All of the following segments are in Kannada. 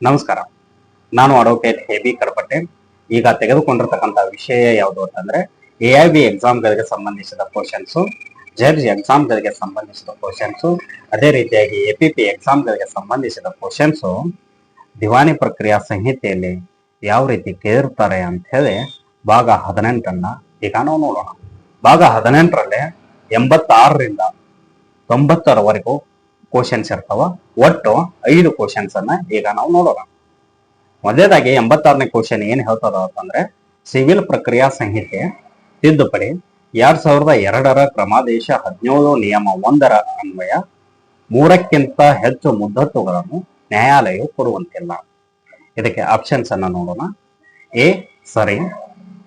ನಮಸ್ಕಾರ. ನಾನು ಅಡ್ವೊಕೇಟ್ ಬಿ ಕಡಪಟ್ಟೆ. ಈಗ ತೆಗೆದುಕೊಂಡಿರ್ತಕ್ಕಂಥ ವಿಷಯ ಯಾವುದು ಅಂತಂದ್ರೆ ಎ ಐ ಬಿ ಎಕ್ಸಾಮ್ಗಳಿಗೆ ಸಂಬಂಧಿಸಿದ ಕ್ವಶನ್ಸ್ ಜಡ್ಜ್ ಎಕ್ಸಾಮ್ಗಳಿಗೆ ಸಂಬಂಧಿಸಿದ ಕ್ವಶನ್ಸ್ ಅದೇ ರೀತಿಯಾಗಿ ಎ ಪಿ ಪಿ ಎಕ್ಸಾಮ್ಗಳಿಗೆ ಸಂಬಂಧಿಸಿದ ಕ್ವಶನ್ಸ್ ದಿವಾನಿ ಪ್ರಕ್ರಿಯಾ ಸಂಹಿತೆಯಲ್ಲಿ ಯಾವ ರೀತಿ ಕೇಳಿರ್ತಾರೆ ಅಂತ ಹೇಳಿ ಭಾಗ ಹದಿನೆಂಟನ್ನ ಈಗ ನಾವು ನೋಡೋಣ. ಭಾಗ ಹದಿನೆಂಟರಲ್ಲಿ ಎಂಬತ್ತಾರರಿಂದ ತೊಂಬತ್ತರವರೆಗೂ ಕ್ವಶನ್ಸ್ ಇರ್ತಾವ. ಒಟ್ಟು ಐದು ಕ್ವಶನ್ಸ್ ಅನ್ನ ಈಗ ನಾವು ನೋಡೋಣ. ಮೊದಲೇದಾಗಿ ಎಂಬತ್ತಾರನೇ ಕ್ವಶನ್ ಏನ್ ಹೇಳ್ತದ ಅಂತಂದ್ರೆ, ಸಿವಿಲ್ ಪ್ರಕ್ರಿಯಾ ಸಂಹಿತೆ, ತಿದ್ದುಪಡಿ, ಎರಡ್ ಸಾವಿರದ ಎರಡರ ಕ್ರಮಾದೇಶ ಹದಿನೇಳು ನಿಯಮ ಒಂದರ ಅನ್ವಯ, ಮೂರಕ್ಕಿಂತ ಹೆಚ್ಚು ಮುದ್ದತ್ತುಗಳನ್ನು ನ್ಯಾಯಾಲಯವು ಕೊಡುವಂತಿಲ್ಲ. ಇದಕ್ಕೆ ಆಪ್ಷನ್ಸ್ ಅನ್ನ ನೋಡೋಣ. ಎ, ಸರಿ,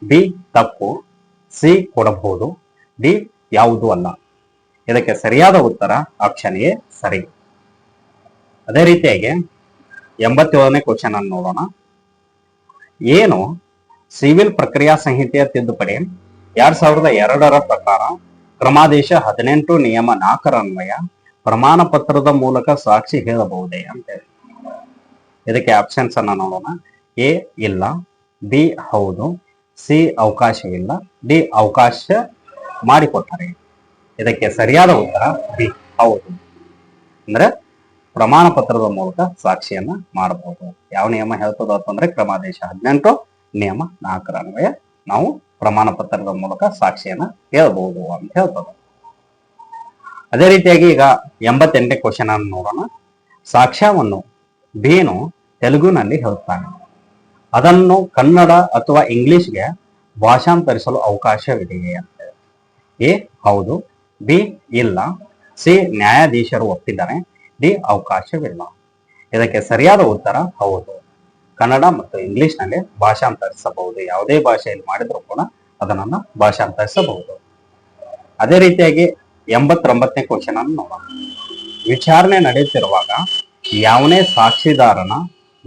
ಬಿ, ತಪ್ಪು, ಸಿ, ಕೊಡಬಹುದು, ಡಿ, ಯಾವುದೂ ಅಲ್ಲ. ಇದಕ್ಕೆ ಸರಿಯಾದ ಉತ್ತರ ಆಪ್ಷನ್ ಎ ಸರಿ. ಅದೇ ರೀತಿಯಾಗಿ ಎಂಬತ್ತೇಳನೇ ಕ್ವಶನ್ ಅನ್ನು ನೋಡೋಣ. ಏನು ಸಿವಿಲ್ ಪ್ರಕ್ರಿಯಾ ಸಂಹಿತೆಯ ತಿದ್ದುಪಡಿ ಎರಡ್ ಸಾವಿರದ ಎರಡರ ಪ್ರಕಾರ ಕ್ರಮಾದೇಶ ಹದಿನೆಂಟು ನಿಯಮ ನಾಲ್ಕರ ಅನ್ವಯ ಪ್ರಮಾಣ ಪತ್ರದ ಮೂಲಕ ಸಾಕ್ಷಿ ಹೇಳಬಹುದೇ ಅಂತೇಳಿ ಇದಕ್ಕೆ ಆಪ್ಷನ್ಸ್ ಅನ್ನ ನೋಡೋಣ. ಎ ಇಲ್ಲ, ಬಿ ಹೌದು, ಸಿ ಅವಕಾಶ ಇಲ್ಲ, ಡಿ ಅವಕಾಶ ಮಾಡಿಕೊಟ್ಟಾರೆ. ಇದಕ್ಕೆ ಸರಿಯಾದ ಉತ್ತರ ಬಿ. ಹೌದು. ಅಂದ್ರೆ ಪ್ರಮಾಣ ಪತ್ರದ ಮೂಲಕ ಸಾಕ್ಷಿಯನ್ನ ಮಾಡಬಹುದು. ಯಾವ ನಿಯಮ ಹೇಳ್ತದ ಅಂತಂದ್ರೆ ಕ್ರಮಾದೇಶ ಹದಿನೆಂಟು, ನಿಯಮ ನಾಲ್ಕರ ಅನ್ವಯ ನಾವು ಪ್ರಮಾಣ ಪತ್ರದ ಮೂಲಕ ಸಾಕ್ಷಿಯನ್ನ ಹೇಳಬಹುದು ಅಂತ ಹೇಳ್ತದೆ. ಅದೇ ರೀತಿಯಾಗಿ ಈಗ ಎಂಬತ್ತೆಂಟನೇ ಕ್ವಶನ್ ಅನ್ನು ನೋಡೋಣ. ಸಾಕ್ಷ್ಯವನ್ನು ಬೇನು ತೆಲುಗುನಲ್ಲಿ ಹೇಳುತ್ತಾನೆ ಅದನ್ನು ಕನ್ನಡ ಅಥವಾ ಇಂಗ್ಲಿಷ್ಗೆ ಭಾಷಾಂತರಿಸಲು ಅವಕಾಶವಿದೆಯೇ ಅಂತ. ಎ. ಹೌದು. ಬಿ ಇಲ್ಲ. ಸಿ ನ್ಯಾಯಾಧೀಶರು ಒಪ್ಪಿದ್ದಾರೆ. ಡಿ ಅವಕಾಶವಿಲ್ಲ. ಇದಕ್ಕೆ ಸರಿಯಾದ ಉತ್ತರ ಹೌದು. ಕನ್ನಡ ಮತ್ತು ಇಂಗ್ಲಿಷ್ನಲ್ಲಿ ಭಾಷಾಂತರಿಸಬಹುದು. ಯಾವುದೇ ಭಾಷೆಯಲ್ಲಿ ಮಾಡಿದ್ರು ಕೂಡ ಅದನ್ನ ಭಾಷಾಂತರಿಸಬಹುದು. ಅದೇ ರೀತಿಯಾಗಿ ಎಂಬತ್ತೊಂಬತ್ತನೇ ಕ್ವಶನ್ ಅನ್ನು ನೋಡೋಣ. ವಿಚಾರಣೆ ನಡೆಯುತ್ತಿರುವಾಗ ಯಾವನೇ ಸಾಕ್ಷಿದಾರನ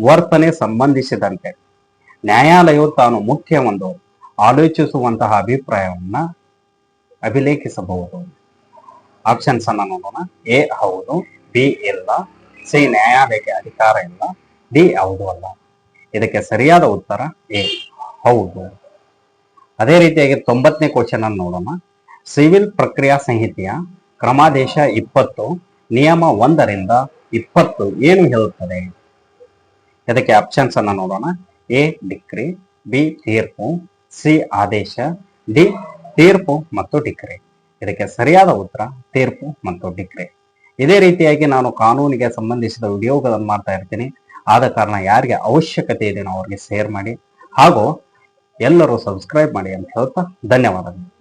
ವರ್ತನೆ ಸಂಬಂಧಿಸಿದಂತೆ ನ್ಯಾಯಾಲಯವು ತಾನು ಮುಖ್ಯ ಒಂದು ಆಲೋಚಿಸುವಂತಹ ಅಭಿಪ್ರಾಯವನ್ನ ಅಭಿಲೇಖಿಸಬಹುದು. ಆಪ್ಷನ್ಸ್ ಅನ್ನ ನೋಡೋಣ. ಎ ಹೌದು, ಬಿ ಇಲ್ಲ, ಸಿ ನ್ಯಾಯಾಲಯಕ್ಕೆ ಅಧಿಕಾರ ಇಲ್ಲ, ಡಿ ಹೌದು ಅಲ್ಲ. ಇದಕ್ಕೆ ಸರಿಯಾದ ಉತ್ತರ ಎ ಹೌದು. ಅದೇ ರೀತಿಯಾಗಿ ತೊಂಬತ್ತನೇ ಕ್ವಶನ್ ಅನ್ನು ನೋಡೋಣ. ಸಿವಿಲ್ ಪ್ರಕ್ರಿಯಾ ಸಂಹಿತೆಯ ಕ್ರಮಾದೇಶ ಇಪ್ಪತ್ತು, ನಿಯಮ ಒಂದರಿಂದ ಇಪ್ಪತ್ತು ಏನು ಹೇಳುತ್ತದೆ? ಇದಕ್ಕೆ ಆಪ್ಷನ್ಸ್ ಅನ್ನ ನೋಡೋಣ. ಎ ಡಿಕ್ರಿ ಬಿ ತೀರ್ಪು, ಸಿ ಆದೇಶ, ಡಿ ತೀರ್ಪು ಮತ್ತು ಡಿಕ್ರಿ ಇದಕ್ಕೆ ಸರಿಯಾದ ಉತ್ತರ, ತೀರ್ಪು ಮತ್ತು ಡಿಕ್ರಿ ಇದೇ ರೀತಿಯಾಗಿ ನಾನು ಕಾನೂನಿಗೆ ಸಂಬಂಧಿಸಿದ ವಿಡಿಯೋಗಳನ್ನು ಮಾಡ್ತಾ ಇರ್ತೀನಿ. ಆದ ಕಾರಣ ಯಾರಿಗೆ ಅವಶ್ಯಕತೆ ಇದೆಯೋ ಅವ್ರಿಗೆ ಶೇರ್ ಮಾಡಿ. ಹಾಗೂ ಎಲ್ಲರೂ ಸಬ್ಸ್ಕ್ರೈಬ್ ಮಾಡಿ ಅಂತ ಹೇಳ್ತಾ ಧನ್ಯವಾದಗಳು.